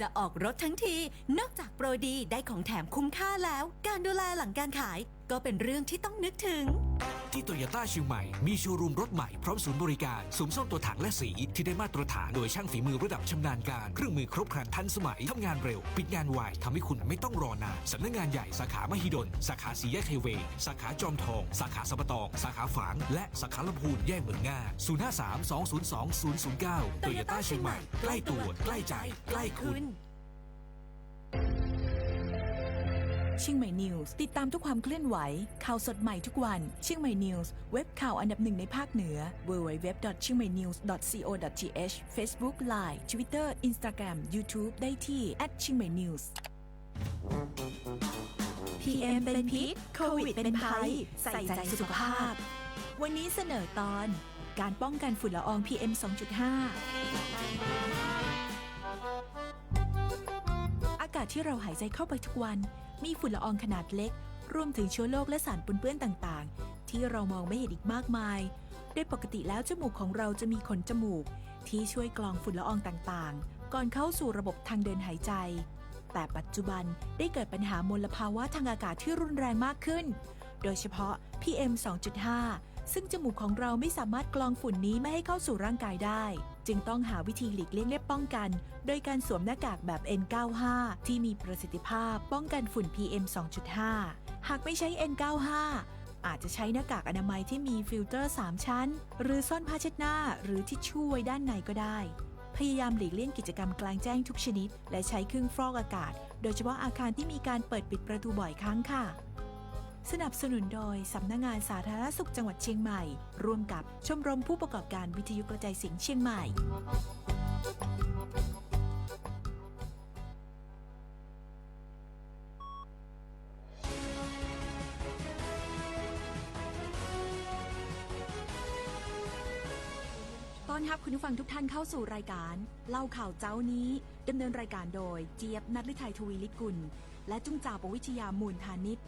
จะออกรถทั้งที นอกจากโปรดีได้ของแถมคุ้มค่าแล้ว การดูแลหลังการขายก็เป็นเรื่องที่ต้องนึกถึง ที่โตโยต้าเชียงใหม่ มีโชว์รูมรถใหม่พร้อมศูนย์บริการสูมซ่อมตัวถังและสี ที่ได้มาตรฐานโดยช่างฝีมือระดับชำนาญการ เครื่องมือครบครันทันสมัยทำงานเร็ว ปิดงานไวทำให้คุณไม่ต้องรอนานสำนักงานใหญ่สาขามหิดล สาขาสีแยกไฮเวย์สาขาจอมทอง สาขาสัปตอง สาขาฝาง และสาขาลำพูนแยกเมืองง่า053 202 009โตโยต้าเชียงใหม่ใกล้ตัวใกล้ใจ ใกล้คุณ เชียงใหม่นิวส์ติดตามทุกความเคลื่อนไหว ข่าวสดใหม่ทุกวัน เชียงใหม่นิวส์เว็บข่าวอันดับหนึ่งในภาคเหนือ www.chiangmainews.co.th Facebook Line Twitter Instagram YouTube ได้ที่เชียงใหม่นิวส์ PM เป็นพิษโควิดเป็นภัย ใส่ใจสุขภาพ วันนี้เสนอตอนการป้องกันฝุ่นละออง PM 2.5 อากาศที่เราหายใจเข้าไปทุกวัน มีฝุ่นละอองขนาดเล็ก รวมถึงเชื้อโรคและสารปนเปื้อนต่างๆ ที่เรามองไม่เห็นอีกมากมาย โดยปกติแล้วจมูกของเราจะมีขนจมูก ที่ช่วยกรองฝุ่นละอองต่างๆ ก่อนเข้าสู่ระบบทางเดินหายใจ แต่ปัจจุบันได้เกิดปัญหามลภาวะทางอากาศที่รุนแรงมากขึ้น โดยเฉพาะ PM 2.5 ซึ่งจมูกของเราไม่สามารถกรองฝุ่นนี้ไม่ให้เข้าสู่ร่างกายได้ จึงต้องหาวิธีหลีกเลี่ยงและป้องกัน โดยการสวมหน้ากากแบบ N95 ที่มีประสิทธิภาพป้องกันฝุ่น PM 2.5 หากไม่ใช้ N95 อาจจะใช้หน้ากากอนามัยที่มีฟิลเตอร์ 3 ชั้น หรือซ่อนผ้าเช็ดหน้า หรือทิชชู่ไว้ด้านในก็ได้ พยายามหลีกเลี่ยงกิจกรรมกลางแจ้งทุกชนิด และใช้เครื่องฟอกอากาศ โดยเฉพาะอาคารที่มีการเปิดปิดประตูบ่อยครั้งค่ะ สนับสนุนโดย สำนักงานสาธารณสุขจังหวัดเชียงใหม่ ร่วมกับชมรมผู้ประกอบการวิทยุกระจายเสียงเชียงใหม่ ต้อนรับคุณผู้ฟังทุกท่านเข้าสู่รายการ เล่าข่าวเจ้านี้ดำเนินรายการโดยเจี๊ยบนัทลิไทยทวีลิกุล และจุ้งจ่าปวิทยามูลธานิต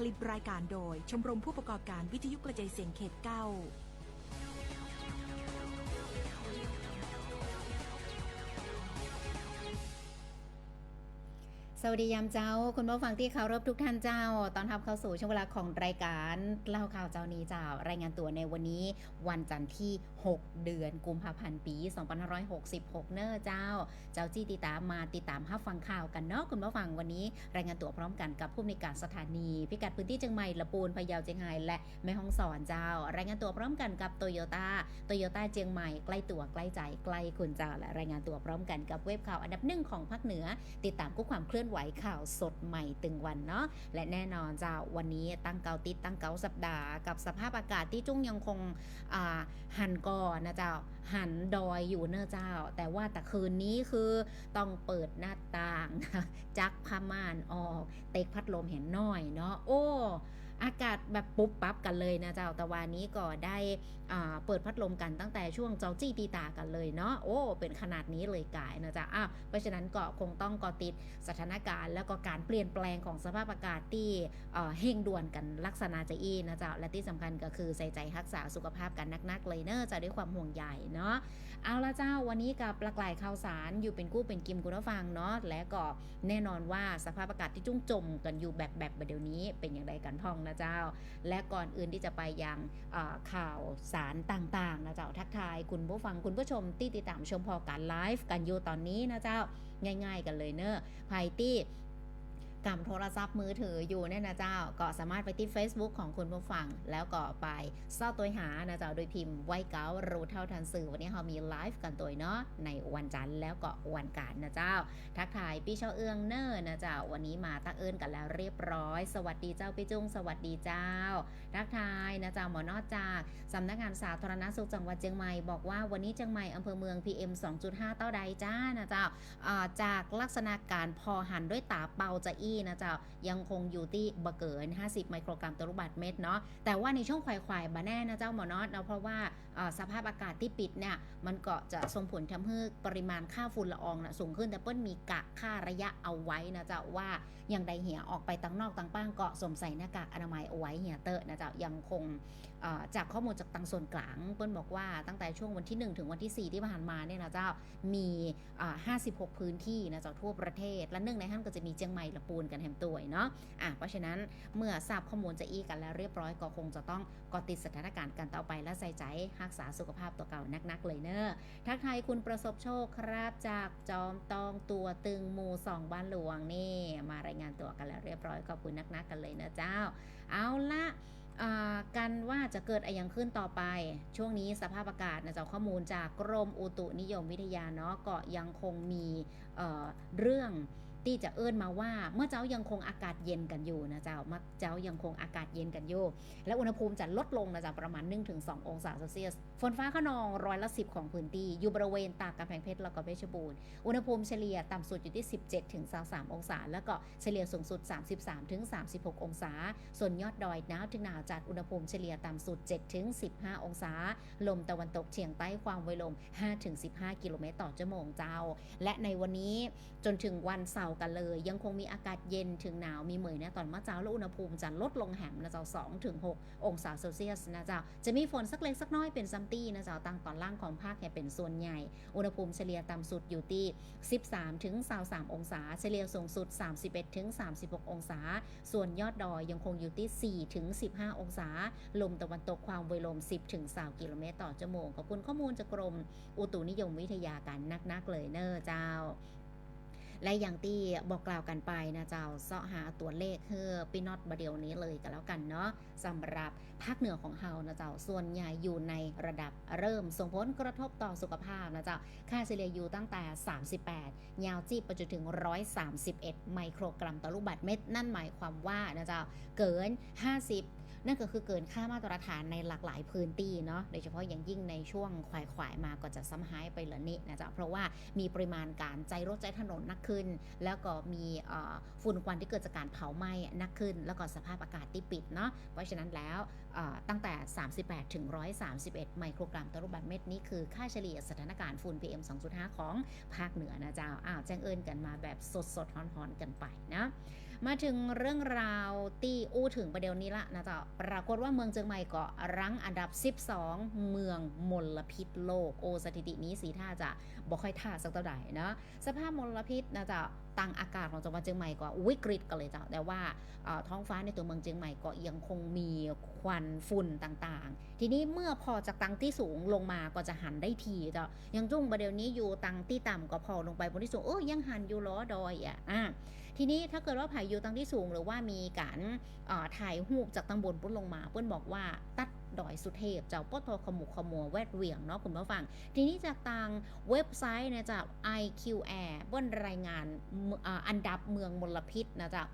ผลิตรายการโดย ชมรมผู้ประกอบการวิทยุกระจายเสียงเขต 9 สวัสดียามเจ้า คุณผู้ฟังที่เคารพทุกท่านเจ้า ตอนรับเข้าสู่ช่วงเวลาของรายการเล่าข่าวเจ้านี้เจ้า รายงานตัวในวันนี้ วันจันทร์ที่ 6 เดือนกุมภาพันธ์ปี2566 เนอเจ้า เจ้าจี้ติดตามมาติดตามรับฟังข่าวกันเนาะคุณผู้ฟังวันนี้ รายงานตัวพร้อมกันกับผู้ในการสถานี พิกัดพื้นที่เชียงใหม่ละปูนพะเยาเจียงไฮ้และแม่ฮ่องสอนเจ้า รายงานตัวพร้อมกันกับโตโยต้าโตโยต้าเจียงใหม่ใกล้ตัวใกล้ใจใกล้คุณเจ้าและรายงานตัวพร้อมกันกับเว็บข่าวอันดับหนึ่งของภาคเหนือ ติดตามกุ๊กความเคลื่อนไหวข่าวสดใหม่ตึงวันเนาะและแน่นอนจ้าวันนี้ตั้งเกาติดตั้งเกาสัปดาห์กับสภาพอากาศที่จุ้งยังคงอ่าหันก่อนนะเจ้าหันดอยอยู่เนอะเจ้า แต่ว่าแต่คืนนี้คือต้องเปิดหน้าต่างจักผ้าม่านออก เตกพัดลมเห็นน้อยเนาะโอ้ อากาศแบบปุ๊บปั๊บกันเลยนะเจ้าแต่วันนี้ก็ได้ เปิดพัดลมกันตั้งแต่ช่วงเจ้าจี้ตีตากันเลยเนาะโอ้เป็นขนาดนี้เลยกายนะจ๊ะอ้าวเพราะฉะนั้นก็คงต้องกาะติดสถานการณ์แล้วก็การเปลี่ยนแปลงของสภาพอากาศที่เฮงด่วนกันลักษณะจะอีนะจ้าและที่สำคัญก็คือใส่ใจรักษาสุขภาพกันนักๆเลยเนอะจะด้วยความห่วงใยเนาะเอาละเจ้าวันนี้กับหลากหลายข่าวสารอยู่เป็นกู้เป็นกิมคุณผู้ฟังเนาะและก็แน่นอนว่าสภาพอากาศที่จุ่มจมกันอยู่แบบแบบเดี๋ยวนี้เป็นอย่างไรกันพ่องนะเจ้า และก่อนอื่นที่จะไปยังข่าวสารต่างๆนะเจ้าทักทายคุณผู้ฟังคุณผู้ชมที่ติดตามชมพอการไลฟ์กันอยู่ตอนนี้นะเจ้าง่าย ๆ กันเลยเนอะภายที่ กำโทรศัพท์มือถืออยู่เนี่ยนะเจ้า ก็สามารถไปที่ Facebook ของคุณผู้ฟัง แล้วก็ไปเศร้าตัวหานะเจ้าโดยพิมพ์ไว้เก้ารู้เท่าทันสื่อ วันนี้เรามีไลฟ์กันตัวเนาะในวันจันทร์แล้วก็วันการนะเจ้า ทักทายพี่เชาเอื้องเนอร์นะเจ้า วันนี้มาตักเอิญกันแล้วเรียบร้อย สวัสดีเจ้าพี่จุ้งสวัสดีเจ้า ทักทายนะเจ้าหมอนอดจากสำนักงานสาธารณสุขจังหวัดเชียงใหม่บอกว่าวันนี้เชียงใหม่อำเภอเมือง PM 2.5 เต้าใดจ้านะเจ้าอ่าจากลักษณะการพอหันด้วยตาเป่าจะอีนะเจ้ายังคงอยู่ที่บะเกิน 50 ไมโครกรัมต่อลูกบาศก์เมตรเนาะแต่ว่าในช่วงควายๆบะแน่นะเจ้าหมอนอตเนาะเพราะว่าสภาพอากาศที่ปิดเนี่ยมันก็จะส่งผลทำให้ปริมาณค่าฝุ่นละอองนะสูงขึ้นแต่เปิ้ลมีกะค่าระยะเอาไว้นะเจ้าว่าอย่างใดเหียออกไปตั้งนอกตั้งป้างก็สวมใส่หน้ากากอนามัยเอาไว้เหียเตอะนะเจ้ายังคงจากข้อมูลจากตังส่วนกลางเปิ้ลบอกว่าตั้งแต่ช่วงวันที่ 1 ถึงวันที่ 4 ที่ผ่านมาเนี่ยนะเจ้ามีอ่า56 พื้นที่นะเจ้าทั่วประเทศ และหนึ่งในนั้นก็จะมีเจียงใหม่ละปูนกันแฮมตัวยเนาะอะเพราะฉะนั้นเมื่อทราบข้อมูลจะอีกันแล้วเรียบร้อยก็คงจะต้องกาะติดสถานการณ์กันต่อไปและใส่ใจรักษาสุขภาพตัวเก่านักๆ เลยเนอะทักทายคุณประสบโชคครับจากจอมตองตัวตึงหมูสองบ้านหลวงนี่ มารายงานตัวกันแล้วเรียบร้อยขอบคุณนักๆกันเลยนะเจ้า เอาละอ่ากันว่าจะเกิดอะไรยังขึ้นต่อไป ช่วงนี้สภาพอากาศนะเจ้าข้อมูลจากกรมอุตุนิยมวิทยาเนาะก็ยังคงมีเเรื่อง ที่จะเอิ้นมาว่าเมื่อเจ้ายังคงอากาศเย็นกันอยู่นะเจ้ามื่อเจ้ายังคงอากาศเย็นกันอยู่ และอุณหภูมิจะลดลงนะจ๊ะประมาณ 1-2 องศาเซลเซียส ฝนฟ้าขนองร้อยละ 10 ของพื้นที่อยู่บริเวณตากกำแพงเพชรแล้วก็เพชรบูรณ์ อุณหภูมิเฉลี่ยต่ำสุดอยู่ที่ 17-23 องศา แล้วก็เฉลี่ยสูงสุด 33-36 องศา ส่วนยอดดอยหนาวถึงหนาวจัดอุณหภูมิเฉลี่ยต่ำสุด 7-15 องศา ลมตะวันตกเฉียงใต้ความไวลม 5-15 กิโลเมตรต่อชั่วโมงเจ้า และในวันนี้จนถึงวันเสาร์กันเลย ยังคงมีอากาศเย็นถึงหนาวมีเหมยนะตอนเมื่อเช้าและอุณหภูมิจะลดลงแหมนะเจ้า2ถึง6องศาเซลเซียสนะเจ้าจะมีฝนสักเล็กสักน้อยเป็นซัมตี้นะเจ้าตั้งตอนล่างของภาคเนี่เป็นส่วนใหญ่ อุณหภูมิเฉลี่ยต่ำสุดอยู่ที่ 13ถึง23องศา เฉลี่ยสูงสุด 31ถึง36 องศา ส่วนยอดดอยยังคงอยู่ที่4ถึง15 องศา ลมตะวันตกความไวลม 10ถึง20กิโลเมตรต่อชั่วโมงขอบคุณข้อมูลจากกรม อุตุนิยมวิทยากันนักๆเลยเนอเจ้า และอย่างที่บอกกล่าวกันไปนะเจ้าเสาะหาตัวเลขเพื่อปีนอตบเดียวนี้เลยกันแล้วกันเนาะสำหรับภาคเหนือของเฮานะเจ้าส่วนใหญ่อยู่ในระดับเริ่มส่งผลกระทบต่อสุขภาพนะเจ้าค่าเฉลี่ยอยู่ตั้งแต่ 38 ยาวจีบไปจนถึง 131 ไมโครกรัมต่อลูกบาศก์เมตร นั่นหมายความว่านะเจ้าเกิน 50 นั่นก็คือเกินค่ามาตรฐานในหลากหลายพื้นที่เนาะโดยเฉพาะอย่างยิ่งในช่วงขวายขวายมาก็จะซ้ำหายไปเหละนินะจ๊ะเพราะว่ามีปริมาณการใจรถใจถนนนักขึ้น แล้วก็มีฝุ่นควันที่เกิดจากการเผาไหม้นักขึ้น แล้วก็สภาพอากาศที่ปิดเนาะเพราะฉะนั้นแล้วตั้งแต่ 38 ถึง 131 ไมโครกรัมต่อลูกบาศก์เมตรนี่คือค่าเฉลี่ยสถานการณ์ฝุ่น PM 2.5 ของภาคเหนือนะจ้าอ้าวแจ้งเอิญกันมาแบบสดๆฮ้อนๆกันไปนะ มาถึงเรื่องราวที่อู้ถึงประเดี๋ยวนี้ละนะจ๊ะปรากฏว่าเมืองเชียงใหม่ก็รั้งอันดับ 12 เมืองมลพิษโลกโอสถิตินี้สีท่าจะบ่ค่อยท่าสักเท่าไหร่นะสภาพมลพิษนะจ๊ะตังอากาศของจังหวัดเชียงใหม่ก็วิกฤตกันเลยจ้ะแต่ว่าท้องฟ้าในตัวเมืองเชียงใหม่ก็ยังคงมีควันฝุ่นต่างๆ ทีนี้เมื่อพอจากตังที่สูงลงมาก็จะหันได้ทีจ้ะยังจุ้งประเดี๋ยวนี้อยู่ตังที่ต่ำก็พอลงไปบนที่สูงเออยังหันอยู่ล้อดอยอะอะ ทีนี้ถ้าเกิดว่าผายอยู่ตังที่สูง หรือว่ามีการถ่ายหูปจากตังบนปุ้นลงมา เปิ้นบอกว่าตัดดอยสุเทพ เจ้าป้อทอขมุขมัวแวดเวียงเนาะคุณผู้ฟัง ทีนี้จากทางเว็บไซต์นะจ๊ะ IQAir เปิ้นรายงานออันดับเมืองมลพิษนะจ๊ะ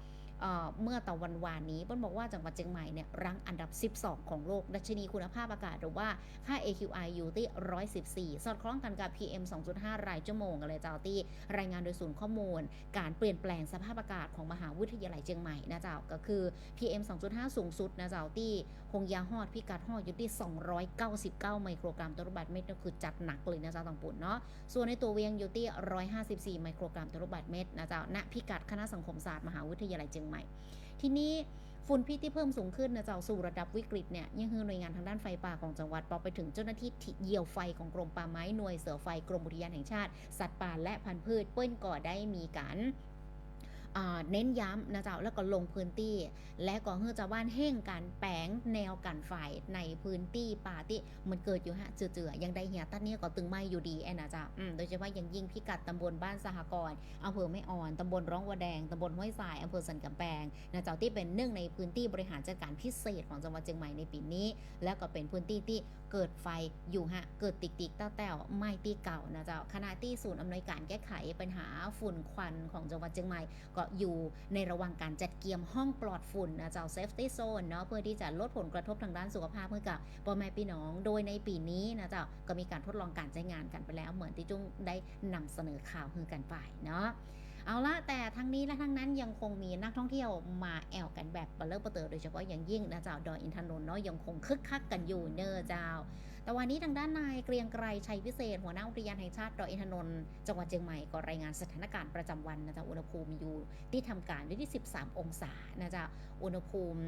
เมื่อตะวันวานนี้เปิ้นบอกว่าจังหวัดเชียงใหม่เนี่ยรั้งอันดับ 12 ของโลก ดัชนีคุณภาพอากาศหรือว่าค่า AQI อยู่ที่ 114 สอดคล้องกันกับ PM 2.5 รายชั่วโมงกันเลยเจ้าที่รายงานโดยศูนย์ข้อมูล การเปลี่ยนแปลงสภาพอากาศของมหาวิทยาลัยเชียงใหม่นะเจ้าก็คือ PM 2.5 สูงสุดนะเจ้าที่คงยาฮอดพิกัดฮอดอยู่ที่ 299 ไมโครกรัมต่อลูกบาศก์เมตรก็คือจัดหนักเลยนะเจ้าต่างปุ่นเนาะส่วนในตัวเวียงอยู่ที่ 154 ไมโครกรัมต่อลูกบาศก์เมตรนะเจ้าณพิกัดคณะสังคมศาสตร์มหาวิทยาลัยเชียงใหม่ ทีนี้ฝุ่นพิษที่เพิ่มสูงขึ้นนะจาสู่ระดับวิกฤตเนี่ยยังคือหน่วยงานทางด้านไฟป่าของจังหวัดปอไปถึงเจ้าหน้าที่ทเหยี่ยวไฟของกรมป่าไม้หน่วยเสือไฟกรมอุทยานแห่งชาติ สัตว์ป่าและพันธุ์พืชเปิ้นก่อได้มีการ เน้นย้ำนะเจ้าแล้วก็ลงพื้นที่ และก็เฮือชาวบ้านเฮ่งการแปลงแนวกันไฟในพื้นที่ป่าที่มันเกิดอยู่ฮะเจือๆยังได้เหียตัดเนี่ยก็ตึงไหมอยู่ดีแอนนะจ๊ะโดยเฉพาะอย่างยิ่งพิกัดตำบลบ้านสหกรณ์อำเภอไม่อ่อนตำบลร้องวัวแดงตำบลห้วยทรายอำเภอสันกำแพงนะเจ้าที่เป็นหนึ่งในพื้นที่บริหารจัดการพิเศษของจังหวัดเชียงใหม่ในปีนี้ แล้วก็เป็นพื้นที่ที่เกิดไฟอยู่ฮะเกิดติกติกๆแต้วแต้วไม่ตีเก่านะเจ้าคณะที่ศูนย์อำนวยการแก้ไขปัญหาฝุ่นควันของจังหวัดเชียงใหม่ก็อยู่ในระหว่างการจัดเกียมห้องปลอดฝุ่นนะเจ้า safety zone เนาะเพื่อที่จะลดผลกระทบทางด้านสุขภาพให้กับพ่อแม่พี่น้อง โดยในปีนี้นะเจ้าก็มีการทดลองการใช้งานกันไปแล้ว เหมือนที่จุ้งได้นำเสนอข่าวคือกันไปเนาะเอาละแต่ทั้งนี้และทั้งนั้นยังคงมีนักท่องเที่ยวมาแอวกันแบบเปะเลิกเปะเตอโดยเฉพาะอย่างยิ่งนะเจ้าดอยอินทนนท์เนาะยังคงคึกคักกันอยู่เนอเจ้า แต่วันนี้ทางด้านนายเกรียงไกรชัยพิเศษ หัวหน้าอุทยานแห่งชาติดอยอินทนนท์จังหวัดเชียงใหม่ก็รายงานสถานการณ์ประจำวันนะจ๊ะอุณหภูมิอยู่ที่ทำการอยู่ที่ 13 องศานะจ๊ะอุณหภูมิ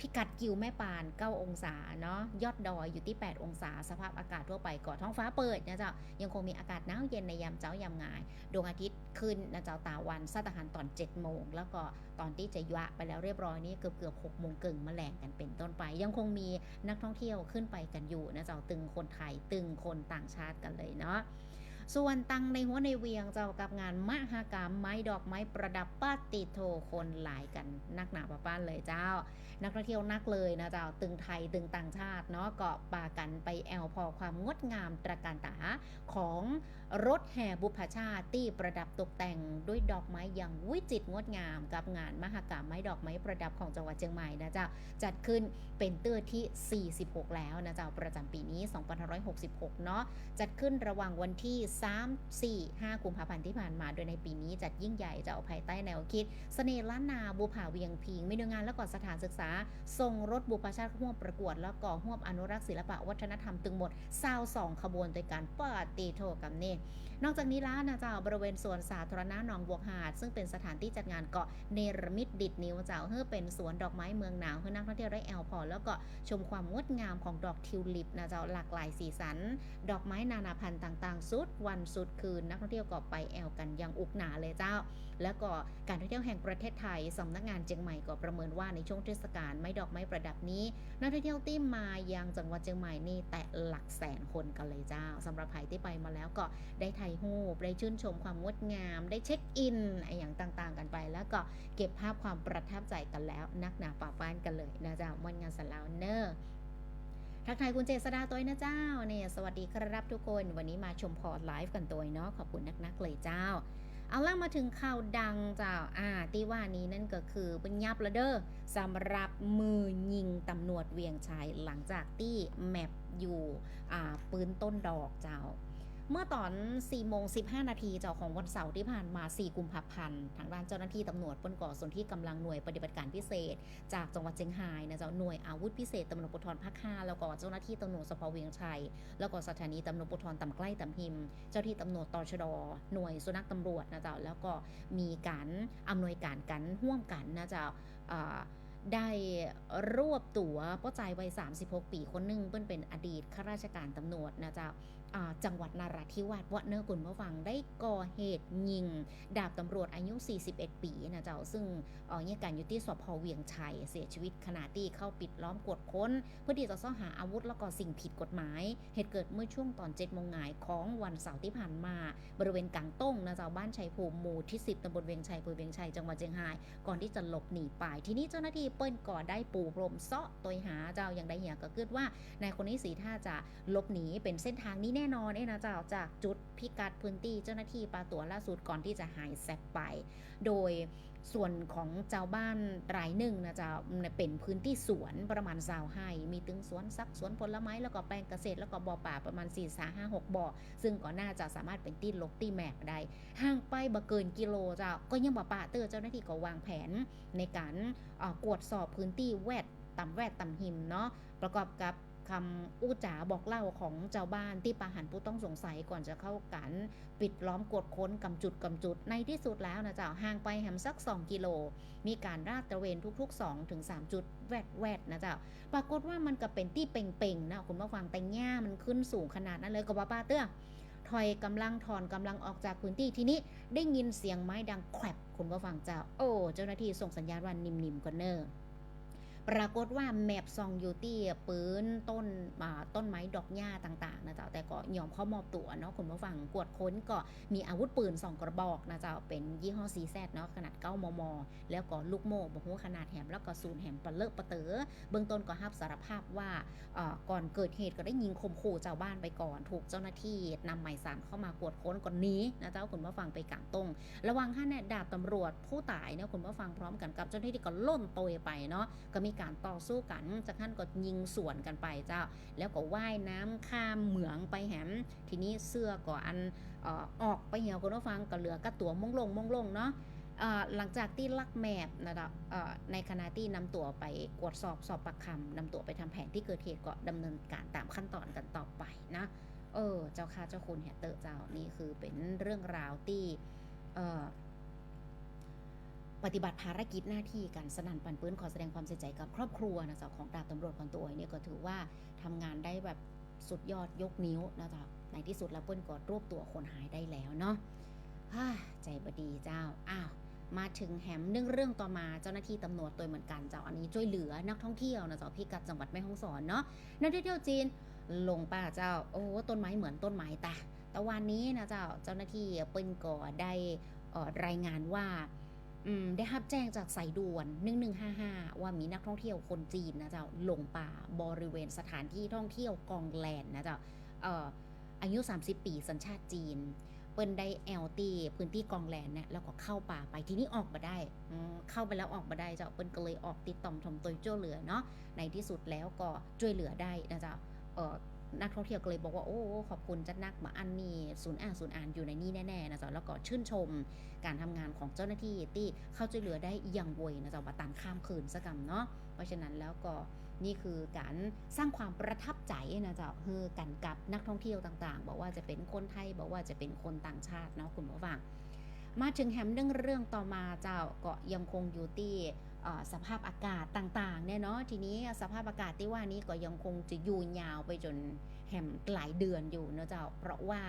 พิกัดกิวแม่ปาน 9 องศาเนาะยอดดอยอยู่ที่ 8 องศา สภาพอากาศทั่วไปก่อท้องฟ้าเปิดนะจ๊ะยังคงมีอากาศหนาวเย็นในยามเช้ายามงายดวงอาทิตย์ขึ้นนะเจ้าตาวันสัตหันตอน7โมงแล้วก็ตอนที่จะยะไปแล้วเรียบร้อยนี่เกือบเกือบ6โมงเกิงมาแรงกันเป็นต้นไป ยังคงมีนักท่องเที่ยวขึ้นไปกันอยู่นะเจ้าตึงคนไทยตึงคนต่างชาติกันเลยเนาะ ส่วนตังในหัวในเวียงเจ้ากับงานมหากรรมไม้ดอกไม้ประดับป้าติโทคนหลายกันนักหนาป้าป้านเลยเจ้า นักท่องเที่ยวนักเลยนะเจ้าตึงไทยตึงต่างชาติเนาะเกาะปากันไปแอลพอความงดงามตระการตาของ รถแห่บุพชาติที่ประดับตกแต่งด้วยดอกไม้อย่างวิจิตรงดงาม กับงานมหกรรมไม้ดอกไม้ประดับของจังหวัดเชียงใหม่นะจ้าจัดขึ้นเป็นเตื้อที่ 46 แล้วนะจ้าประจำปีนี้ 2566 เนาะจัดขึ้นระหว่างวันที่ 3 4 5 กุมภาพันธ์ที่ผ่านมา โดยในปีนี้จัดยิ่งใหญ่จะเอาภายใต้แนวคิดเสน่ห์ล้านนาบุผาเวียงพิงมีหน่วยงานและก็สถานศึกษา ส่งรถบุพชาติร่วมประกวด แล้วก็ร่วมอนุรักษ์ศิลปะวัฒนธรรมตึงหมดซาวสองขบวนโดยการปาตีโทกับเนนอกจากนี้แล้วนะเจ้าบริเวณสวนสาธารณะหนองบวกหาด ซึ่งเป็นสถานที่จัดงานเกาะเนรมิตดิดนิ้วเจ้าเพื่อเป็นสวนดอกไม้เมืองหนาวเพื่อนักท่องเที่ยวได้แอลพอแล้วก็ชมความงดงามของดอกทิวลิปนะเจ้าหลากหลายสีสัน ดอกไม้นานาพันธุ์ต่างๆ สุดวันสุดคืนนักท่องเที่ยวก็ไปแอลกันอย่างอุกหนาเลยเจ้า แล้วก็การท่องเที่ยวแห่งประเทศไทยสำนักงานเชียงใหม่ก็ประเมินว่าในช่วงเทศกาลไม้ดอกไม้ประดับนี้นักท่องเที่ยวที่มายังจังหวัดเชียงใหม่นี่แต่หลักแสนคนกันเลยเจ้าสำหรับใครที่ไปมาแล้วก็ได้ถ่ายรูปได้ชื่นชมความงดงาม ได้เช็คอินไออย่างต่างๆ กันไป แล้วก็เก็บภาพความประทับใจกันแล้ว นักหนาป่าป้านกันเลยนะเจ้าวันงานสลาวเนอร์ทักทายคุณเจษดาตัวนะเจ้าเนี่ยสวัสดีครับทุกคน วันนี้มาชมพอร์ตไลฟ์กันตัวเนาะขอบคุณนักๆเลยเจ้า เอาล่ะมาถึงข่าวดังจ้าอ่าที่ว่านี้นั่นก็คือป็นยับละเด้อสำหรับมือยิงตำรวจเวียงชัยหลังจากที่แมปอยู่อ่าปืนต้นดอกเจ้า เมื่อตอน4โมง15 นาทีเจ้าของวันเสาร์ที่ผ่านมา 4 กุมภาพันธ์ทางด้านเจ้าหน้าที่ตำรวจปนก่อส่วนที่กำลังหน่วยปฏิบัติการพิเศษ จากจังหวัดเชียงรายนะเจ้าหน่วยอาวุธพิเศษตำรวจภูธรภาค5แล้วก็เจ้าหน้าที่ตำรวจสพเวียงชัย แล้วก็สถานีตำรวจภูธรตำใกล้ตำหิม เจ้าที่ตำรวจตชดหน่วยสุนัขตำรวจนะเจ้าแล้วก็มีการอำนวยการกันห่วมกันนะเจ้าได้รวบตัวป้าใจวัย 36 ปีคนหนึ่งเปิ้นเป็นอดีตข้าราชการตำรวจนะเจ้า จังหวัดนาราธิวาสวะเนื้อกุลผู้ฟังได้ก่อเหตุยิง ดาบตำรวจอายุ 41 ปีนะเจ้า ซึ่งเนี่ยการอยู่ที่สพเวียงชัย เสียชีวิตขณะที่เข้าปิดล้อมกดค้น เพื่อที่จะซ่อหาอาวุธแล้วก็สิ่งผิดกฎหมาย เหตุเกิดเมื่อช่วงตอน7โมงงายของวันเสาร์ที่ผ่านมา บริเวณกลางต้งนะเจ้าบ้านชัยภูมิหมู่ที่ 10ตำบลเวียงชัยอำเภอเวียงชัยจังหวัดเชียงรายก่อนที่จะหลบหนีไป ทีนี้เจ้าหน้าที่เปิ้ลก่อได้ปูพรมเซาะตัวหาเจ้าอย่างใดอย่างก็คิดว่านายคนนี้สีท่าจะหลบหนีเป็นเส้นทางนี้แน่นอนเอ้นะเจ้าจากจุดพิกัดพื้นที่เจ้าหน้าที่ปาตัวล่าสุดก่อนที่จะหายแซบไป โดยส่วนของเจ้าบ้านรายหนึ่งนะจ้าเป็นพื้นที่สวนประมาณสาวให้มีตึงสวนซักสวนผลไม้แล้วก็แปลงเกษตรแล้วก็บ่อป่าประมาณ4 3 5 6บ่อ ซึ่งก็น่าจะสามารถเป็นที่ลกที่แมกได้ ห่างไปบ่เกินกิโลจ้าก็ยังบ่ป่าเตอร์เจ้าหน้าที่ก็วางแผนในการกวดสอบพื้นที่แวดต่ำแวดต่ำหิมเนาะประกอบกับ คำอู้จ๋าบอกเล่าของเจ้าบ้านที่ปาหันผู้ต้องสงสัยก่อนจะเข้ากันปิดล้อมกดค้นกำจุดกำจุดในที่สุดแล้วนะเจ้าห่างไปแหมสัก 2 กิโล มีการราดตระเวนทุก ๆ 2 ถึง 3 จุดแวดแวดนะเจ้าปรากฏว่ามันก็เป็นที่เป่งๆนะคุณผู้ฟังแต่หญ้ามันขึ้นสูงขนาดนั้นเลยก็บ่าป้าเตื้อถอยกำลังถอนกำลังออกจากพื้นที่ทีนี้ได้ยินเสียงไม้ดังแครบคุณผู้ฟังเจ้าโอ้เจ้าหน้าที่ส่งสัญญาณว่านิ่มๆก่อนเนอร์ ปรากฏว่าแมปซองอยู่ที่ปืนต้นต้นไม้ดอกหญ้าต่างๆนะเจ้าแต่ก็ยอมเข้ามอบตัวเนาะคุณผู้ฟังกวดค้นก็มีอาวุธปืนสองกระบอกนะเจ้าเป็นยี่ห้อซีแซดเนาะขนาด 9 มม แล้วก็ลูกโม่บอกว่าขนาดแหมแล้วก็ศูนย์แหมปะเลอะปะเตอ๋อเบื้องต้นก็รับสารภาพว่าก่อนเกิดเหตุก็ได้ยิงข่มขู่เจ้าบ้านไปก่อน ถูกเจ้าหน้าที่นำหมายสารเข้ามากวดค้นก่อนนี้นะเจ้าคุณผู้ฟังไปกลางตรง ระวังท่านเนี่ยดาบตำรวจผู้ตายเนี่ยคุณผู้ฟังพร้อมกันกับเจ้าหน้าที่ก็ล่นโตยไปเนาะก็มีการต่อสู้กันจากนั้นก็ยิงสวนกันไปเจ้า แล้วก็ว่ายน้ำข้ามเหมืองไปแหม ทีนี้เสื้อก็อันออกไปเหี่ยวคุณผู้ฟังก็เหลือก็ตัวมงลงมงลงเนาะหลังจากที่ลักแมบนะครับในขณะที่นำตัวไปกวดสอบสอบปากคำนำตัวไปทำแผนที่เกิดเหตุก็ดำเนินการตามขั้นตอนกันต่อไปนะเออเจ้าค่ะเจ้าคุณแฮตเตอร์เจ้านี่คือเป็นเรื่องราวที่เออ ปฏิบัติภารกิจหน้าที่การสนันปันปื้นขอแสดงความเสียใจกับครอบครัวนะจ้าของดาบตำรวจคนตัวเนี่ยก็ถือว่าทำงานได้แบบสุดยอดยกนิ้วนะจ้าในที่สุดแล้วเปิ้ลก็รวบตัวคนหายได้แล้วเนาะฮ่าใจบดีเจ้าอ้าวมาถึงแหมเรื่องเรื่องต่อมาเจ้าหน้าที่ตำรวจตัวเหมือนกันเจ้าอันนี้ช่วยเหลือนักท่องเที่ยวนะเจ้าพิกัดจังหวัดแม่ฮ่องสอนเนาะนักท่องเที่ยวจีนลงป่าเจ้า โอ้ต้นไม้เหมือนต้นไม้แต่แต่วันนี้นะเจ้าเจ้าหน้าที่เปิ้นก่อได้ออรายงานว่า ได้รับแจ้งจากสายด่วน 1155 ว่ามีนักท่องเที่ยวคนจีนนะเจ้าหลงป่าบริเวณสถานที่ท่องเที่ยวกองแลนนะเจ้าอายุ 30 ปีสัญชาติจีน เปิ้นได้แอลตีพื้นที่กองแลนเนี่ยแล้วก็เข้าป่าไปทีนี้ออกมาได้เข้าไปแล้วออกมาได้เจ้าเปิ้นก็เลยออกติดต่อมทำตัวช่วยเหลือเนาะในที่สุดแล้วก็ช่วยเหลือได้นะเจ้าเออ นักท่องเที่ยวก็เลยบอกว่าโอ้ขอบคุณจัดนักมาอันนี้ศูนย์อ่านศูนย์อ่านอยู่ในนี้แน่ๆนะจ๊ะแล้วก็ชื่นชมการทำงานของเจ้าหน้าที่ที่เข้าช่วยเหลือได้อย่างไวนะจ๊ะว่าตามข้ามคืนสกรรมเนาะเพราะฉะนั้นแล้วก็นี่คือการสร้างความประทับใจนะจ๊ะคือกันกับนักท่องเที่ยวต่างๆ บอกว่าจะเป็นคนไทยบอกว่าจะเป็นคนต่างชาติเนาะคุณผู้ฟังมาถึงแฮมเรื่องเรื่องต่อมาเจ้าก็ยังคงอยู่ที่ สภาพอากาศต่างๆเนี่ยเนาะทีนี้สภาพอากาศที่ว่านี้ก็ยังคงจะยู่ยาวไปจนแฮมหลายเดือนอยู่นะเจ้าเพราะว่า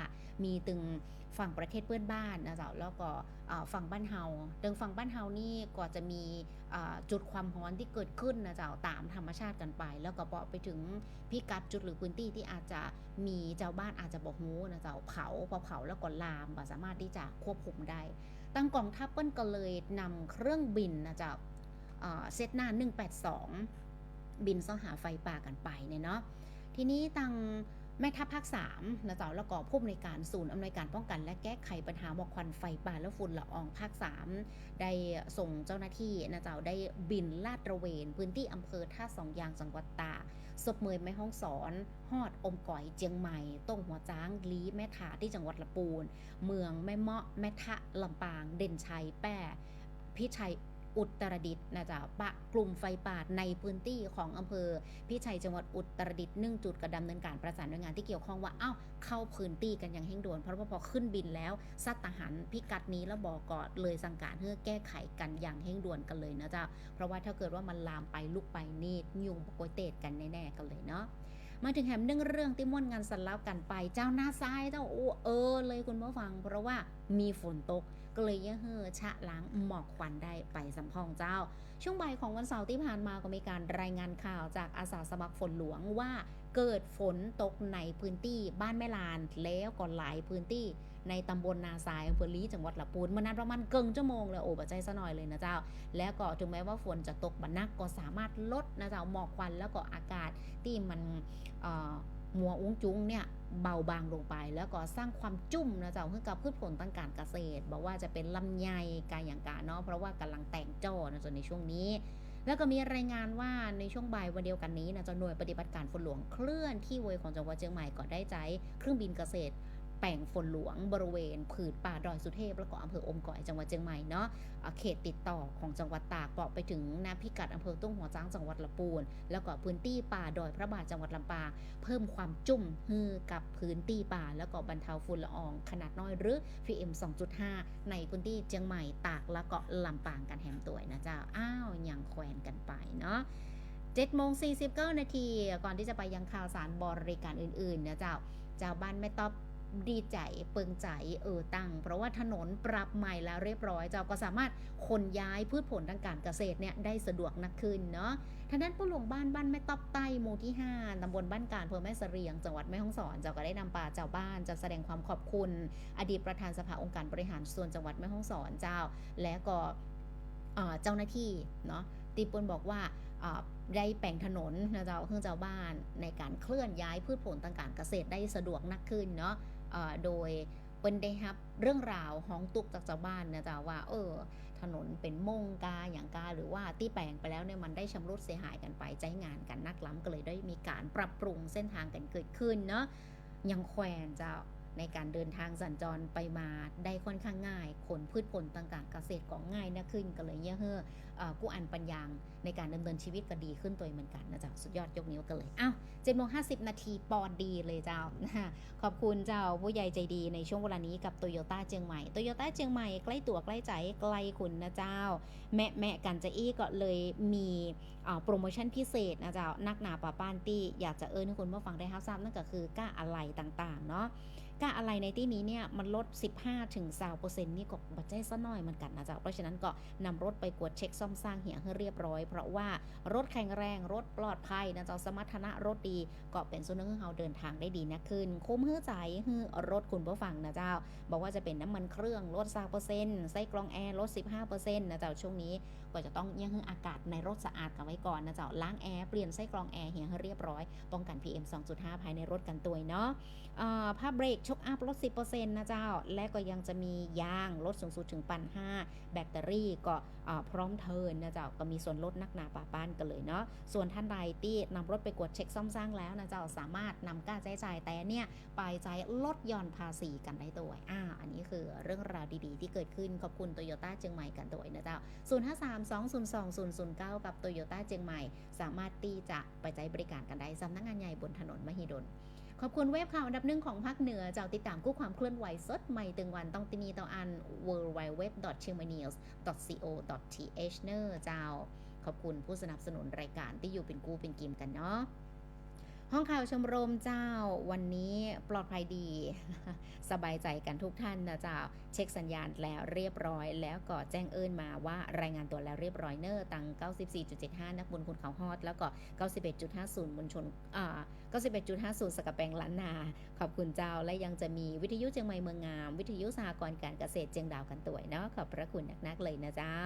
มีตึงฝั่งประเทศเพื่อนบ้านนะเจ้าแล้วก็ฝั่งบ้านเฮาตึงฝั่งบ้านเฮานี่ก็จะมีจุดความร้อนที่เกิดขึ้นนะเจ้าตามธรรมชาติกันไป แล้วก็เปาะไปถึงพิกัดจุดหรือพื้นที่ที่อาจจะมีเจ้าบ้านอาจจะบอกฮู้นะเจ้าเผาพอเผาแล้วก็ลามสามารถที่จะควบคุมได้ ตั้งกองทัพเปิ้ลก็เลยนำเครื่องบินนะเจ้า เซตหน้า 182 บินซ่องหาไฟป่ากันไปเนี่ยเนาะทีนี้ตังแม่ทัพภาค3นะเจ้าแล้วก็ผู้อำนวยการศูนย์อำนวยการป้องกัน และแก้ไขปัญหาหมอกควันไฟป่าและฝุ่นละอองภาค 3 ได้ส่งเจ้าหน้าที่นะเจ้าได้บินลาดตระเวน พื้นที่อำเภอท่าสองยางจังหวัดตากศพเมยแม่ห้องสอน ฮอดอมก่อยเจียงใหม่ต้งหัวจ้างลีแม่ถาที่จังหวัดละปูน เมืองแม่เมาะแม่ทะลำปาง เด่นชัยแป้พิชัย อุตรดิตถ์นะจ๊ะปะกลุ่มไฟป่าในพื้นที่ของอำเภอ พิชัยจังหวัดอุตรดิตถ์หนึ่งจุดกระดำเนินการประสานหน่วยงานที่เกี่ยวข้องว่าเอ้าเข้าพื้นที่กันอย่างเร่งด่วนเพราะว่าพอขึ้นบินแล้วสัตว์ทหารพิกัดนี้แล้วบอกก็เลยสั่งการเพื่อแก้ไขกันอย่างเร่งด่วนกันเลยนะจ๊ะเพราะว่าถ้าเกิดว่ามันลามไปลุกไปนี่ยุงปกวยเตดกันแน่ๆกันเลยเนาะมาถึงแหมเรื่องเรื่องที่ม่วนงานสันเล่ากันไป เจ้าหน้าซ้ายเจ้าโอ้เออเลยคุณผู้ฟัง เพราะว่ามีฝนตก ก็เลยยังเฮอชะล้างหมอกควันได้ไปสำพองเจ้า ช่วงบ่ายของวันเสาร์ที่ผ่านมาก็มีการรายงานข่าวจากอาสาสมัครฝนหลวงว่าเกิดฝนตกในพื้นที่บ้านแม่ลานแล้วก็หลายพื้นที่ในตำบลนาทรายอำเภอลีจังหวัดละปูนมานานประมาณเกิงชั่วโมงเลยโอ้ปัจจัยซะหน่อยเลยนะเจ้า แล้วก็ถึงแม้ว่าฝนจะตกบันนักก็สามารถลดนะเจ้าหมอกควันแล้วก็อากาศที่มันมัวอุ้งจุ้งเนี่ย เบาบางลงไป แล้วก็สร้างความจุ่มนะเจ้าให้กับพืชผลทางการเกษตร บอกว่าจะเป็นลำไยกายอย่างกาเนาะเพราะว่ากำลังแต่งจ้อนะจนในช่วงนี้ แล้วก็มีรายงานว่าในช่วงบ่ายวันเดียวกันนี้นะจะหน่วยปฏิบัติการฝนหลวงเคลื่อนที่เวยของจังหวัดเชียงใหม่ก็ได้ใจเครื่องบินเกษตร แป่งฝนหลวงบริเวณ ผืนป่าดอยสุเทพแล้วก็อำเภออมก่อยจังหวัดเชียงใหม่เนาะเขตติดต่อของจังหวัดตากเปาะไปถึงนาพิกัดอำเภอตุ้งหัวจ้างจังหวัดละปูน แล้วก็พื้นที่ป่าดอยพระบาทจังหวัดลำปางเพิ่มความจุ่มฮือกับพื้นที่ป่า แล้วก็บรรเทาฝุ่นละอองขนาดน้อยหรือ PM 2.5 ในพื้นที่เชียงใหม่ตากแล้วก็ลำปางกันแหมตัวนะเจ้าอ้าวยังแควนกันไปเนาะ7โมง49 นาที ก่อนที่จะไปยังข่าวสารบริการอื่นๆนะเจ้าเจ้าบ้านแม่ต๊อบ ดีใจเปิงใจเออตั้งเพราะว่าถนนปรับใหม่แล้วเรียบร้อย เจ้าก็สามารถขนย้ายพืชผลทางการเกษตรเนี่ยได้สะดวกนักขึ้นเนาะทางด้านผู้หลวงบ้านบ้านแม่ต๊อบใต้หมู่ที่ 5 ตำบลบ้านการเภอแม่เสรียง จังหวัดแม่ฮ่องสอนเจ้าก็ได้นำป่าเจ้าบ้านจะแสดงความขอบคุณ อดีตประธานสภาองค์การบริหารส่วนจังหวัดแม่ฮ่องสอนเจ้า และก็เจ้าหน้าที่เนาะตีปนบอกว่าได้แปลงถนนนะเจ้าเครื่องเจ้าบ้านในการเคลื่อนย้ายพืชผลทางการเกษตรได้สะดวกนักขึ้นเนาะ โดยเป็นได้รับเรื่องราวห้องตุกจากชาวบ้านนะจ๊ะว่า เออถถนนเป็นมงกาอย่างกาหรือว่าที่แปลงไปแล้วเนี่ยมันได้ชำรุดเสียหายกันไปใจงานกันนักล้ำก็เลยได้มีการปรับปรุงเส้นทางกันเกิดขึ้นเนาะยังแควนเจ้า ในการเดินทางสัญจรไปมาได้ค่อนข้างง่ายขนพืชผลต่างๆ เกษตรก็ง่ายนะขึ้นก็เลยเยอะเฮ้อกู้อันปัญญางในการดำเนินชีวิตก็ดีขึ้นตัวเองเหมือนกันนะจ้าสุดยอดยกนิ้วกันเลยอ้าวเจ็ดโมงห้าสิบนาทีปอนดีเลยเจ้าขอบคุณเจ้าผู้ใหญ่ใจดีในช่วงเวลานี้กับโตโยต้าเจียงใหม่โตโยต้าเจียงใหม่ใกล้ตัวใกล้ใจใกล้คุณนะเจ้า แม่แม่กันจะอี้ก็เลยมีโปรโมชั่นพิเศษนะเจ้านักหนาป่าป้านตี้อยากจะเอิญให้คุณผู้ฟังได้รับทราบนั่นก็คือก้าอะไรต่างๆเนาะ ก้าอะไรในที่นี้เนี่ยมันลด 15ถึง20%นี่ก็บัจเจ้ซะหน่อยเหมือนกันนะจ้าเพราะฉะนั้นก็นำรถไปกวดเช็คซ่อมสร้างเหี่ยให้เรียบร้อย เพราะว่ารถแข็งแรงรถปลอดภัยนะจ้าสมรรถนะรถดีก็เป็นส่วนหนึ่งให้เราเดินทางได้ดีนะขึ้น คุ้มเฮือใจฮือรถคุณผู้ฟังนะเจ้า บอกว่าจะเป็นน้ำมันเครื่องลด3%ไส้กรองแอร์ลด 15%นะเจ้าช่วงนี้ก็จะต้องยังให้อากาศในรถสะอาดกันไว้ก่อนนะเจ้าล้างแอร์เปลี่ยนไส้กรองแอร์เหี่ยให้เรียบร้อยป้องกัน PM 2.5 ภายในรถกันตัวเนาะอ่าผ้าเบรกชชกอัพลด 10%นะเจ้า และก็ยังจะมียางลดสูงสุดถึงปัน5แบตเตอรี่ก็พร้อมเทินนะเจ้า ก็มีส่วนลดนักหนาป่าป้านกันเลยเนาะ ส่วนท่านใดที่นำรถไปกวดเช็คซ่อมสร้างแล้วนะเจ้าสามารถนำค่าใช้จ่ายแต่เนี่ยไปใจายลดหย่อนภาษีกันได้ด้วยอ่าอันนี้คือเรื่องราวดีๆ ที่เกิดขึ้นขอบคุณโตโยต้าเจียงใหม่กันด้วยนะเจ้า 0 5 3 2 0 2 0 0 9กับโตโยต้าเจียงใหม่ สามารถที่จะไปใช้บริการกันได้สำนักงานใหญ่บนถนนมหิดล ขอบคุณเว็บข่าวอันดับหนึ่งของภาคเหนือจากติดตามกู้ความเคลื่อนไหวสดใหม่ตึงวันต้องตินีต่ออัน w w w c h i n g m a n e w s c o t h เนอร์เจ้า ขอบคุณผู้สนับสนุนรายการที่อยู่เป็นกู้เป็นกิมกันเนาะ ห้องข่าวชมรมเจ้าวันนี้ปลอดภัยดี สบายใจกันทุกท่านนะเจ้า เช็คสัญญาณแล้วเรียบร้อย แล้วก็แจ้งเอิญมาว่ารายงานตัวแล้วเรียบร้อยเนอร์ตัง 94.75 นักบุญคุณเขาฮอด แล้วก็ 91.50มวลชนอ่า91.50 สกปแปงล้านนา ขอบคุณเจ้าและยังจะมีวิทยุเชียงใหม่เมืองงาม วิทยุสหกรณ์การเกษตรเจียงดาวกันตัวยเนาะขอบพระคุณนักๆเลยนะเจ้า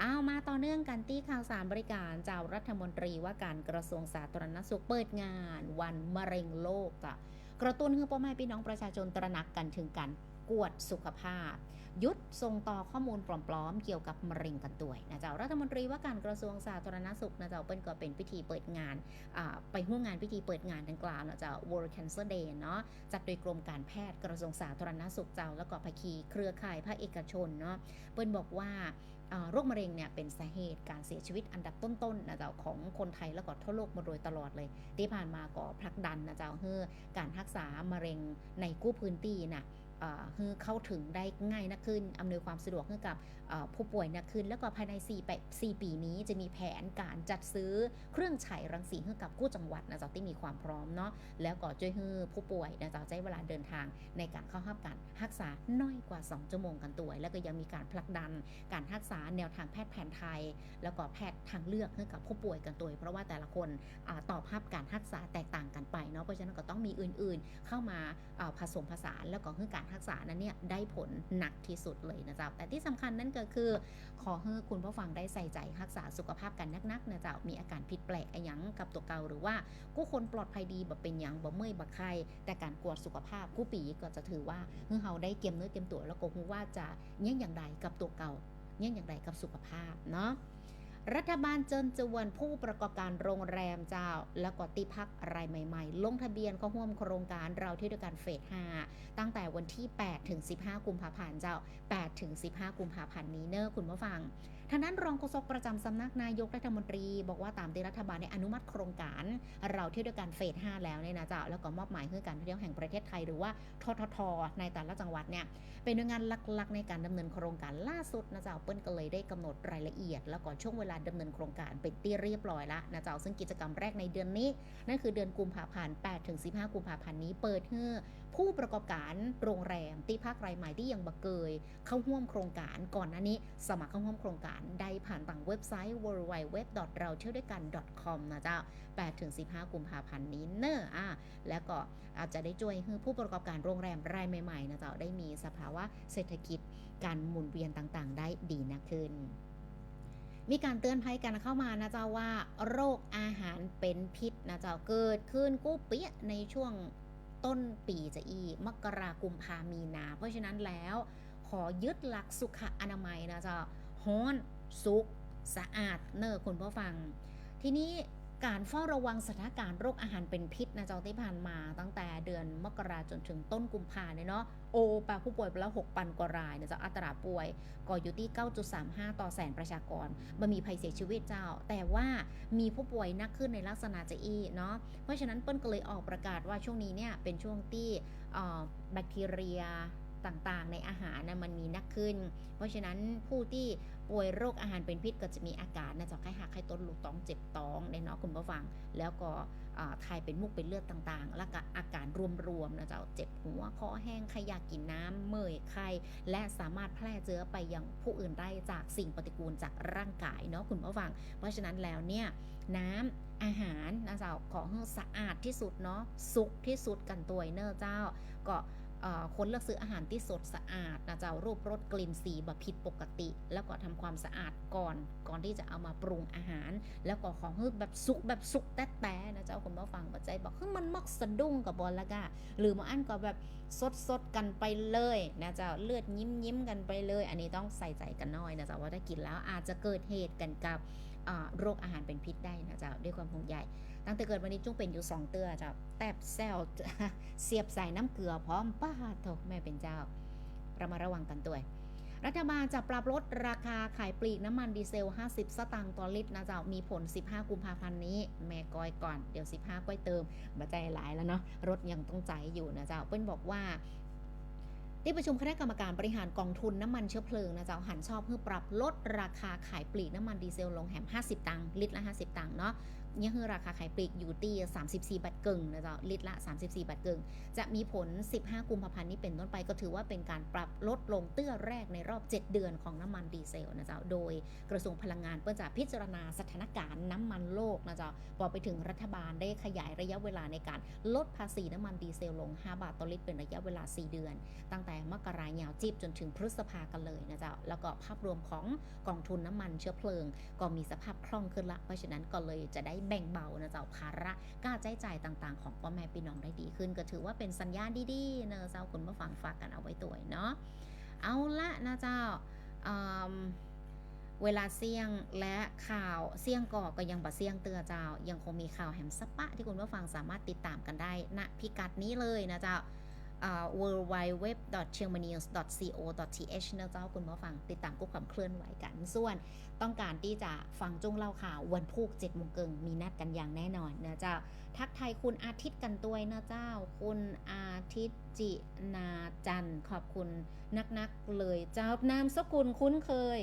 เอามาต่อเนื่องกันที่ข่าวสารบริการเจ้ารัฐมนตรีว่าการกระทรวงสาธารณสุขเปิดงาน วันมะเร็งโลกอะกระตุ้นให้พ่อแม่พี่น้องประชาชนตระหนักกันถึงการกวดสุขภาพ ยุดส่งต่อข้อมูลปลอมๆ เกี่ยวกับมะเร็งกันด้วยนะเจ้ารัฐมนตรีว่าการกระทรวงสาธารณสุขนะเจ้าเป็นก็เป็นพิธีเปิดงาน ไปร่วมงานพิธีเปิดงานดังกล่าวนะเจ้า World Cancer Day เนาะจัดโดยกรมการแพทย์กระทรวงสาธารณสุขเจ้า แล้วก็ภาคีเครือข่ายภาคเอกชนเนาะเปิ้นบอกว่า โรคมะเร็งเนี่ยเป็นสาเหตุการเสียชีวิตอันดับต้นๆนะเจ้าของคนไทยแล้วก็ทั่วโลกมาโดยตลอดเลย ที่ผ่านมาก็ผลักดันนะเจ้าเฮือการรักษามะเร็งในกู้พื้นที่น่ะเฮือเข้าถึงได้ง่ายนักขึ้น อำนวยความสะดวกให้กับ ผู้ป่วยนักขึ้นแล้วก็ภายใน4ปี4ปีนี้จะมีแผนการจัดซื้อเครื่องฉายรังสีให้กับกู้จังหวัดนะจ้าที่มีความพร้อมเนาะแล้วก็ช่วยให้ผู้ป่วยนะจ้าใช้เวลาเดินทางในการเข้ารับการรักษาน้อยกว่า 2 ชั่วโมงกันตัวแล้วก็ยังมีการผลักดันการรักษาแนวทางแพทย์แผนไทย แล้วก็แพทย์ทางเลือกให้กับผู้ป่วยกันตัวเพราะว่าแต่ละคนอตอบรับการรักษาแตกต่างกันไปเนาะเพราะฉะนั้นก็ต้องมีอื่นๆ เข้ามาผสมผสานแล้วก็ให้การรักษานั้นเนี่ยได้ผลหนักที่สุดเลยนะจ๊ะแต่ที่สำคัญนั่นก็คือ ขอให้คุณผู้ฟังได้ใส่ใจรักษาสุขภาพกันนักๆนะจ๊ะมีอาการผิดแปลกอะยังกับตัวเก่าหรือว่ากู้คนปลอดภัยดีแบบเป็นยังบ่เมื่อยบ่ไข้แต่การกวดสุขภาพกู้ปีก็จะถือว่าเฮ้เราได้เก็มเนื้อเก็มตัวแล้วก็รู้ว่าจะเนี่ยอย่างไรกับตัวเก่าเนี่ยอย่างไรกับสุขภาพเนาะ รัฐบาลเจิญจวนผู้ประกอบการโรงแรมเจ้า และก็ติพักรายใหม่ๆ ลงทะเบียนเข้าร่วมโครงการเราเที่ยวด้วยกันเฟส 5 ตั้งแต่วันที่ 8 ถึง 15 กุมภาพันธ์เจ้า 8 ถึง 15 กุมภาพันธ์นี้เนอะคุณผู้ฟัง ทางด้านรองโฆษกประจำสำนักนายกรัฐมนตรี บอกว่าตามที่รัฐบาลได้อนุมัติโครงการ เราเที่ยวด้วยกันเฟส 5 แล้วเนี่ยนะจ้าแล้วก็มอบหมายให้การท่องเที่ยวแห่งประเทศไทยหรือว่าททท ในแต่ละจังหวัดเนี่ยเป็นหน่วยงานหลักๆ ในการดำเนินโครงการล่าสุดนะจ้าเปิ้ลก็เลยได้กำหนดรายละเอียด แล้วก็ช่วงเวลาดำเนินโครงการเป็นที่เรียบร้อยละนะจ้าซึ่งกิจกรรมแรกในเดือนนี้ นั่นคือเดือนกุมภาพันธ์8ถึง15 กุมภาพันธ์นี้เปิดให้ผู้ประกอบการโรงแรมที่ภาครายใหม่ที่ยังบักเกย เข้าร่วมโครงการก่อนหน้านี้ สมัครเข้าร่วมโครงการได้ผ่านทางเว็บไซต์ w w w เราเที่ยวด้วยกัน .com นะเจ้า8ถึง15 กุมภาพันธ์นี้เนอะอะแล้วก็อาจจะได้ช่วยให้ผู้ประกอบการโรงแรมรายใหม่ๆนะเจ้าได้มีสภาวะเศรษฐกิจการหมุนเวียนต่างๆ ได้ดีนักขึ้นมีการเตือนภัยกันเข้ามานะเจ้าว่าโรคอาหารเป็นพิษนะเจ้าเกิดขึ้นกู้เปี้ยในช่วง ต้นปีจะอีมกรากุมภามีนา เพราะฉะนั้นแล้วขอยึดหลักสุขอนามัยนะจ๊ะฮ้อน สุกสะอาดเนอะคุณผู้ฟัง ทีนี้ การเฝ้าระวังสถานการณ์โรคอาหารเป็นพิษนะจ้าที่ผ่านมาตั้งแต่เดือนมกราจนถึงต้นกุมภาเนี่ยเนาะโอปาผู้ป่วยไปแล้ว6ปันกว่ารายนะเจ้าอัตราป่วยก็ออยู่ที่ 9.35 ต่อแสนประชากรมันมีภัยเสียชีวิตเจ้า แต่ว่ามีผู้ป่วยนักขึ้นในลักษณะจะอีเนาะเพราะฉะนั้นเปิ้ลก็เลยออกประกาศว่าช่วงนี้เนี่ยเป็นช่วงที่แบคทีเรียต่างๆ ในอาหารนะมันมีนักขึ้น เพราะฉะนั้นผู้ที่ ป่วยโรคอาหารเป็นพิษก็จะมีอาการนะเจ้าไข้หักไข้ต้นลูกต้องเจ็บท้อง ในเนาะคุณผู้ฟัง แล้วก็อ่าถ่ายเป็นมุกเป็นเลือดต่างๆ แล้วก็อาการรวมๆนะเจ้าเจ็บหัวคอแห้งใครอยากกินน้ำเมื่อยไข้และสามารถแพร่เชื้อไปยังผู้อื่นได้จากสิ่งปฏิกูลจากร่างกายเนาะคุณผู้ฟัง เพราะฉะนั้นแล้วเนี่ยน้ำอาหารนะเจ้าขอให้สะอาดที่สุดเนาะสุกที่สุดกันตัวเนอะเจ้าก็ คนเลือกซื้ออาหารที่สดสะอาดนะเจ้ารูปรสกลิ่นสีแบบผิดปกติ แล้วก็ทำความสะอาดก่อน ก่อนที่จะเอามาปรุงอาหาร แล้วก็ของฮือแบบสุกแบบสุกแต๊ะแต๊ะนะเจ้าคุณผู้ฟังปัจจัยบอกเฮ้ยมันมักสะดุ้งกับบอลละกะหรือมาอันก็แบบสดสดกันไปเลยนะเจ้าเลือดยิ้มยิ้มกันไปเลย อันนี้ต้องใส่ใจกันหน่อยนะเจ้าว่าถ้ากินแล้วอาจจะเกิดเหตุกันกับโรคอาหารเป็นพิษได้นะเจ้าด้วยความห่วงใย ตั้งแต่เกิดวันนี้จุ้งเป็นอยู่สองเตือจ้าแตบแซวเสียบใส่น้ำเกลือพร้อมป้าโถแม่เป็นเจ้าเรามาระวังกันตัวรัฐบาลจะปรับลดราคาขายปลีกน้ำมันดีเซล 50 สตางค์ต่อลิตรนะเจ้ามีผล 15 กุมภาพันธ์นี้ แม่ก้อยก่อนเดี๋ยว 15 ก้อยเติมมาใจหลายแล้วเนาะรถยังต้องใจอยู่นะเจ้าเปิ้ลบอกว่าที่ประชุมคณะกรรมการบริหารกองทุนน้ำมันเชื้อเพลิงนะเจ้าหันชอบเพื่อปรับลดราคาขายปลีกน้ำมันดีเซลลงแหม50 ตังค์ลิตรละ 50 ตังค์เนาะ ยังคือราคาขายปลีกอยู่ที่ 34 บาทกึ่งนะจ้าลิตรละ 34 บาทกึ่งจะมีผล 15 กุมภาพันธ์นี้เป็นต้นไปก็ถือว่าเป็นการปรับลดลงเตื้อแรกในรอบ 7 เดือนของน้ำมันดีเซลนะจ้าโดยกระทรวงพลังงานเพื่อจะพิจารณาสถานการณ์น้ำมันโลกนะจ้าพอไปถึงรัฐบาลได้ขยายระยะเวลาในการลดภาษีน้ำมันดีเซลลง 5 บาทต่อลิตรเป็นระยะเวลา 4 เดือน ตั้งแต่มกรายาวจีบจนถึงพฤษภากันเลยนะจ้าแล้วก็ภาพรวมของกองทุนน้ำมันเชื้อเพลิง ก็มีสภาพคล่องขึ้นละเพราะฉะนั้นก็เลยจะได้แบ่งเบานะเจ้าภาระค่าใช้จ่ายต่างๆ ของพ่อแม่พี่น้องได้ดีขึ้น ก็ถือว่าเป็นสัญญาณดีๆเนอะเจ้าคุณผู้ฟังฝากกันเอาไว้ตัวเนาะเอาละนะเจ้าเวลาเสี่ยงและข่าวเสี่ยงก่อก็ยังบ่เสี่ยงเตือเจ้า ยังคงมีข่าวแหมสปะที่คุณผู้ฟังสามารถติดตามกันได้ณพิกัดนี้เลยนะเจ้า w w w c h i n g m a n e w s c o t h นะเจ้าคุณผู้ฟังติดตามกุ๊ความเคลื่อนไหวกัน ส่วนต้องการที่จะฟังจุ้งเล่าข่าววันพุธเจ็ดโมงเกิงมีนัดกันอย่างแน่นอนนะเจ้า ทักไทยคุณอาทิตย์กันตัวนะเจ้า คุณอาทิตย์จินาจันขอบคุณนักๆเลยเจ้านามสกุลคุ้นเคย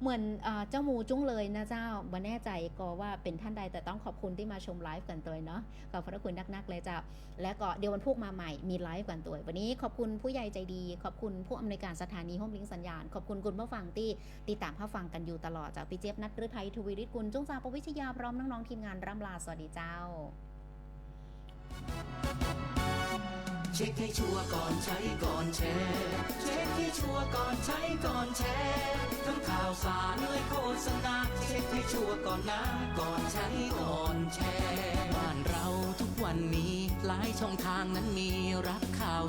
เหมือนเจ้าหมูจุ้งเลยนะเจ้าบ่แน่ใจก็ว่าเป็นท่านใดแต่ต้องขอบคุณที่มาชมไลฟ์กันตัวเนาะขอบพระคุณนักๆเลยเจ้า และก็เดี๋ยววันพุธมาใหม่มีไลฟ์กันตัววันนี้ขอบคุณผู้ใหญ่ใจดี ขอบคุณผู้อำนวยการสถานีห้องลิงสัญญาณ ขอบคุณคุณผู้ฟังที่ติดตามผู้ฟังกันอยู่ตลอดจากพี่เจี๊ยบนัทฤทัยทวีฤทธิ์กุลจุ้งจาปวิชยาพร้อมน้องๆทีมงานร่ำลาสวัสดีเจ้า เช็คให้ชัวร์ก่อนใช้ก่อนแชร์เช็คให้ชัวร์ก่อนใช้ก่อนแชร์ทั้งข่าวสารเลยโฆษณาเช็คให้ชัวร์ก่อนนะก่อนใช้ก่อนแชร์บ้านเราทุกวันนี้หลายช่องทางนั้นมีรับข่าว